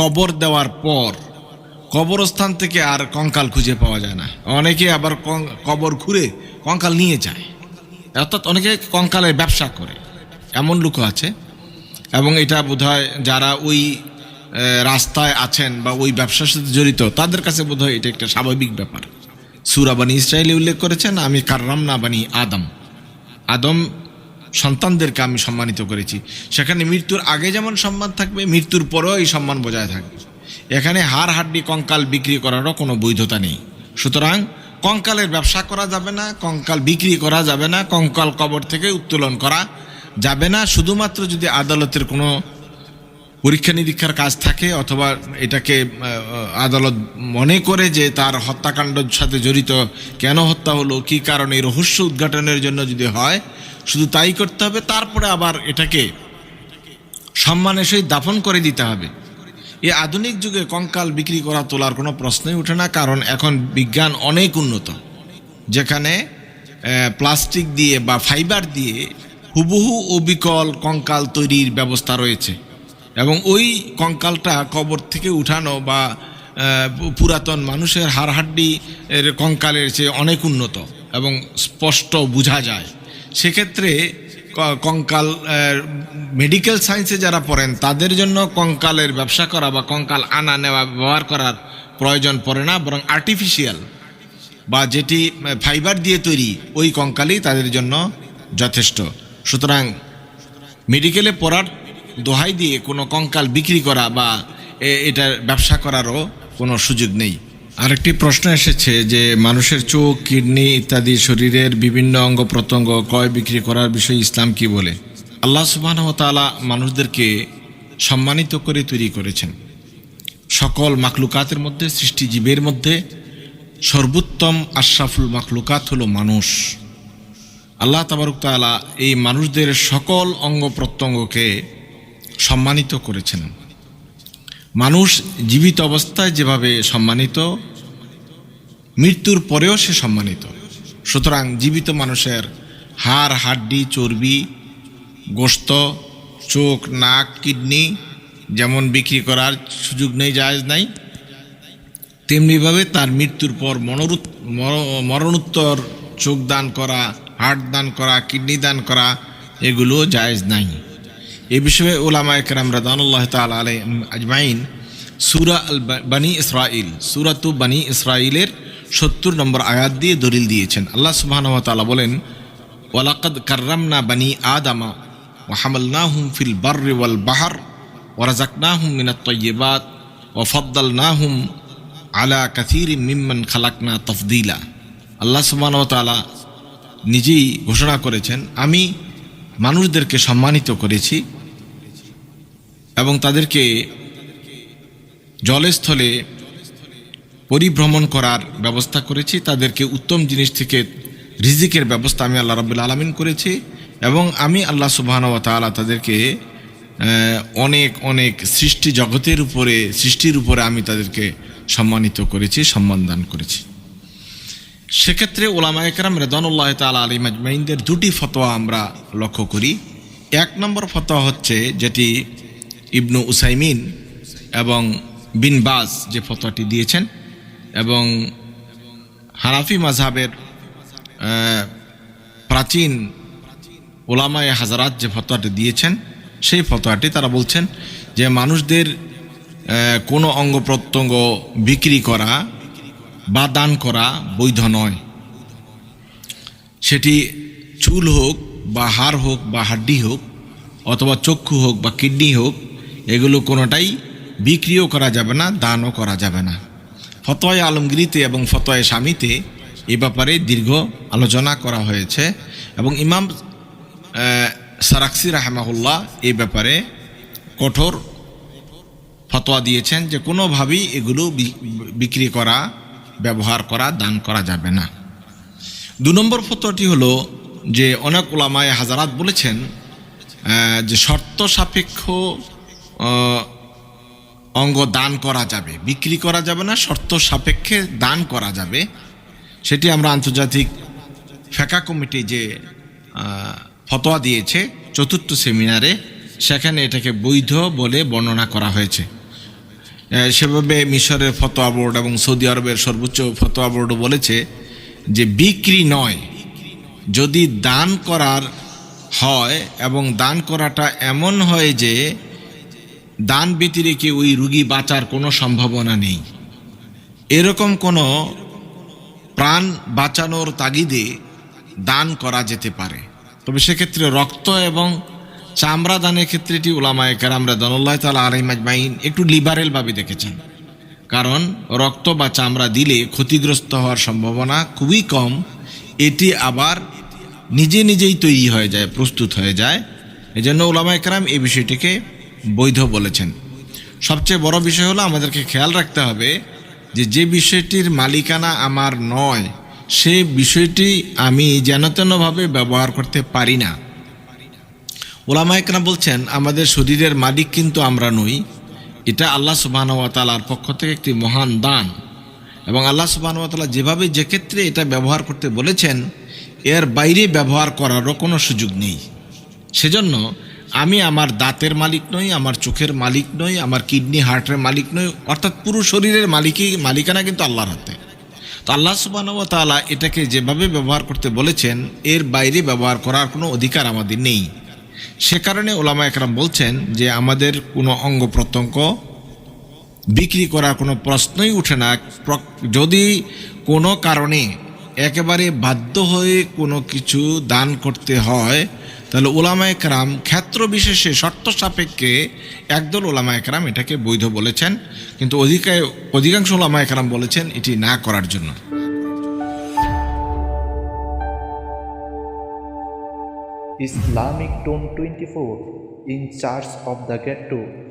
কবর দেওয়ার পর কবরস্থান থেকে আর কঙ্কাল খুঁজে পাওয়া যায় না। অনেকে আবার কবর ঘুরে কঙ্কাল নিয়ে যায়। অর্থাৎ অনেকে কঙ্কালের ব্যবসা করে। এমন লোক আছে। এবং এটা বোধহয় যারা ওই রাস্তায় আছেন বা ওই ব্যবসার সাথে জড়িত, তাদের কাছে বোধহয় এটা একটা স্বাভাবিক ব্যাপার। সুরাবানি ইসরায়েলে উল্লেখ করেছেন, আমি কার্রাম না বানি আদম। আদম সন্তানদেরকে আমি সম্মানিত করেছি। সেখানে মৃত্যুর আগে যেমন সম্মান থাকবে, মৃত্যুর পরেও এই সম্মান বজায় থাকবে। এখানে হাড় হাড্ডি কঙ্কাল বিক্রি করারও কোনো বৈধতা নেই। সুতরাং কঙ্কালের ব্যবসা করা যাবে না, কঙ্কাল বিক্রি করা যাবে না, কঙ্কাল কবর থেকে উত্তোলন করা যাবে না। শুধুমাত্র যদি আদালতের কোনো পরীক্ষা নিরীক্ষার কাজ থাকে অথবা এটাকে আদালত মনে করে যে তার হত্যাকাণ্ডের সাথে জড়িত কেন হত্যা হলো, কি কারণে রহস্য উদ্ঘাটনের জন্য যদি হয়, শুধু তাই করতে হবে, তারপরে আবার এটাকে সম্মানের সহিত দাফন করে দিতে হবে। এই আধুনিক যুগে কঙ্কাল বিক্রি করা তোলার কোনো প্রশ্নই ওঠে না, কারণ এখন বিজ্ঞান অনেক উন্নত, যেখানে প্লাস্টিক দিয়ে বা ফাইবার দিয়ে হুবহু অবিকল কঙ্কাল তৈরির ব্যবস্থা রয়েছে। এবং ওই কঙ্কালটা কবর থেকে উঠানো বা পুরাতন মানুষের হাড়হাড্ডি এর কঙ্কালের চেয়ে অনেক উন্নত এবং স্পষ্ট বোঝা যায়। সেক্ষেত্রে কঙ্কাল মেডিকেল সায়েন্সে যারা পড়েন, তাদের জন্য কঙ্কালের ব্যবসা করা বা কঙ্কাল আনা নেওয়া ব্যবহার করার প্রয়োজন পড়ে না, বরং আর্টিফিশিয়াল বা যেটি ফাইবার দিয়ে তৈরি, ওই কঙ্কালই তাদের জন্য যথেষ্ট। সুতরাং মেডিকেলে পড়ার দোহাই দিয়ে কোনো কঙ্কাল বিক্রি করা বা এটার ব্যবসা করারও কোনো সুযোগ নেই। আরেকটি প্রশ্ন এসেছে যে মানুষের চোখ, কিডনি ইত্যাদি শরীরের বিভিন্ন অঙ্গ প্রত্যঙ্গ ক্রয় বিক্রি করার বিষয়ে ইসলাম কি বলে? আল্লাহ সুবাহ তাআলা মানুষদেরকে সম্মানিত করে তৈরি করেছেন। সকল মাখলুকাতের মধ্যে, সৃষ্টিজীবের মধ্যে সর্বোত্তম আশরাফুল মাখলুকাত হলো মানুষ। আল্লাহ তাবারক তাআলা এই মানুষদের সকল অঙ্গ প্রত্যঙ্গকে সম্মানিত করেছেন। মানুষ জীবিত অবস্থায় যেভাবে সম্মানিত, মৃত্যুর পরেও সে সম্মানিত। সুতরাং জীবিত মানুষের হাড়, হাড্ডি, চর্বি, গোস্ত, চোখ, নাক, কিডনি যেমন বিক্রি করার সুযোগ নেই, জায়জ নাই, তেমনিভাবে তার মৃত্যুর পর মনোরুত মরণোত্তর, চোখ দান করা হার্ট দান করা, কিডনি দান করা, এগুলো জায়েজ নাই। এ বিষয়ে ওলামা একরাম রাদানুল্লাহ তাল আলাই আজমাইন সুরা আল বানি ইসরাইল সুরাতু বানি ইসরাইলের সত্তর নম্বর আয়াত দিয়ে দলিল দিয়েছেন। আল্লাহ সুবহান তাআলা বলেন, ওয়ালাকাদ কাররামনা বানি আদামা ওয়াহামালনাহুম ফিল বাররি ওয়াল বাহার ওয়ারাজাকনাহুম মিনাত তয়্যিবাত ওয়াফাদ্দালনাহুম আলা কাথির মিম্মান খালাকনা তফদিলা। আল্লাহ সুবহান তাআলা নিজেই ঘোষণা করেছেন, আমি মানুষদেরকে সম্মানিত করেছি এবং তাদেরকে জলস্থলে পরিভ্রমণ করার ব্যবস্থা করেছি। তাদেরকে উত্তম জিনিস থেকে রিজিকের ব্যবস্থা আমি আল্লাহ রাবুল আলমিন করেছি এবং আমি আল্লাহ সুবাহান তাআলা তাদেরকে অনেক অনেক সৃষ্টি জগতের উপরে, সৃষ্টির উপরে আমি তাদেরকে সম্মানিত করেছি, সম্মান দান করেছি। সেক্ষেত্রে ওলামা একরাম রেদানুল্লাহ তালা আলী মাজমাইনদের দুটি ফতোয়া আমরা লক্ষ্য করি। এক নম্বর ফতোয়া হচ্ছে যেটি ইবনু উসাইমিন এবং বিন বাজ যে ফতোয়াটি দিয়েছেন এবং হানাফি মাঝহাবের প্রাচীন ওলামায় হাজারাত যে ফতোয়াটি দিয়েছেন, সেই ফতোয়াটি তারা বলছেন যে মানুষদের কোনো অঙ্গ প্রত্যঙ্গ বিক্রি করা বা দান করা বৈধ নয়। সেটি চুল হোক বা হাড় হোক বা হাড্ডি হোক অথবা চক্ষু হোক বা কিডনি হোক এগুলো কোনোটাই বিক্রিও করা যাবে না, দানও করা যাবে না। ফতোয় আলমগিরিতে এবং ফতোয় স্বামীতে এ ব্যাপারে দীর্ঘ আলোচনা করা হয়েছে এবং ইমাম সারাক্সি রাহমাহুল্লাহ এ ব্যাপারে কঠোর ফতোয়া দিয়েছেন যে কোনোভাবেই এগুলো বিক্রি করা, ব্যবহার করা, দান করা যাবে না। দু নম্বর ফতোয়াটি হলো যে অনেক ওলামায় হাজারাত বলেছেন যে শর্ত সাপেক্ষ অঙ্গ দান করা যাবে। বিক্রি করা যাবে না, শর্ত সাপেক্ষে দান করা যাবে। সেটি আমরা আন্তর্জাতিক ফেকা কমিটি যে ফতোয়া দিয়েছে চতুর্থ সেমিনারে, সেখানে এটাকে বৈধ বলে বর্ণনা করা হয়েছে। সেভাবে মিশরের ফতোয়া বোর্ড এবং সৌদি আরবের সর্বোচ্চ ফতোয়া বোর্ডও বলেছে যে বিক্রি নয়, যদি দান করার হয় এবং দান করাটা এমন হয় যে দান ব্যতিরেকে ওই রুগী বাঁচার কোনো সম্ভাবনা নেই। এরকম কোনো প্রাণ বাঁচানোর তাগিদে দান করা যেতে পারে। তবে সেক্ষেত্রে রক্ত এবং চামড়া দানের ক্ষেত্রে এটি ওলামায় কারামরা দনুল্লাহ তালা আলাইমাজমাইন একটু লিবারেলভাবে দেখেছেন। কারণ রক্ত বা চামড়া দিলে ক্ষতিগ্রস্ত হওয়ার সম্ভাবনা খুবই কম। এটি আবার নিজে নিজেই তৈরি হয়ে যায়, প্রস্তুত হয়ে যায়। এজন্য ওলামা একরাম এই বিষয়টিকে বৈধ বলেছেন। সবচেয়ে বড় বিষয় হলো আমাদেরকে খেয়াল রাখতে হবে যে যে বিষয়টির মালিকানা আমার নয়, সে বিষয়টি আমি যেন তেনভাবে ব্যবহার করতে পারি না। ওলামা একরাম বলছেন, আমাদের শরীরের মালিক কিন্তু আমরা নই। এটা আল্লাহ সুবাহানুয়াতালার পক্ষ থেকে একটি মহান দান। এবং আল্লাহ সুবাহানুয়াতালা যেভাবে যে ক্ষেত্রে এটা ব্যবহার করতে বলেছেন, এর বাইরে ব্যবহার করারও কোনো সুযোগ নেই। সেজন্য আমি আমার দাঁতের মালিক নই, আমার চোখের মালিক নই, আমার কিডনি হার্টের মালিক নই, অর্থাৎ পুরো শরীরের মালিকই, মালিকানা কিন্তু আল্লাহর হাতে। তো আল্লাহ সুবাহ তাআলা এটাকে যেভাবে ব্যবহার করতে বলেছেন, এর বাইরে ব্যবহার করার কোনো অধিকার আমাদের নেই। সে কারণে ওলামা একরাম বলছেন যে, আমাদের কোনো অঙ্গ প্রত্যঙ্গ বিক্রি করার কোনো প্রশ্নই উঠে না। যদি কোনো কারণে একেবারে বাধ্য হয়ে কোনো কিছু দান করতে হয় তাহলে ওলামা একরাম ক্ষেত্র বিশেষে, শর্ত সাপেক্ষে একদল ওলামা একরাম এটাকে বৈধ বলেছেন। কিন্তু অধিকায়, অধিকাংশ ওলামা একরাম বলেছেন এটি না করার জন্য। Islamic Tone 24 in charge the the ghetto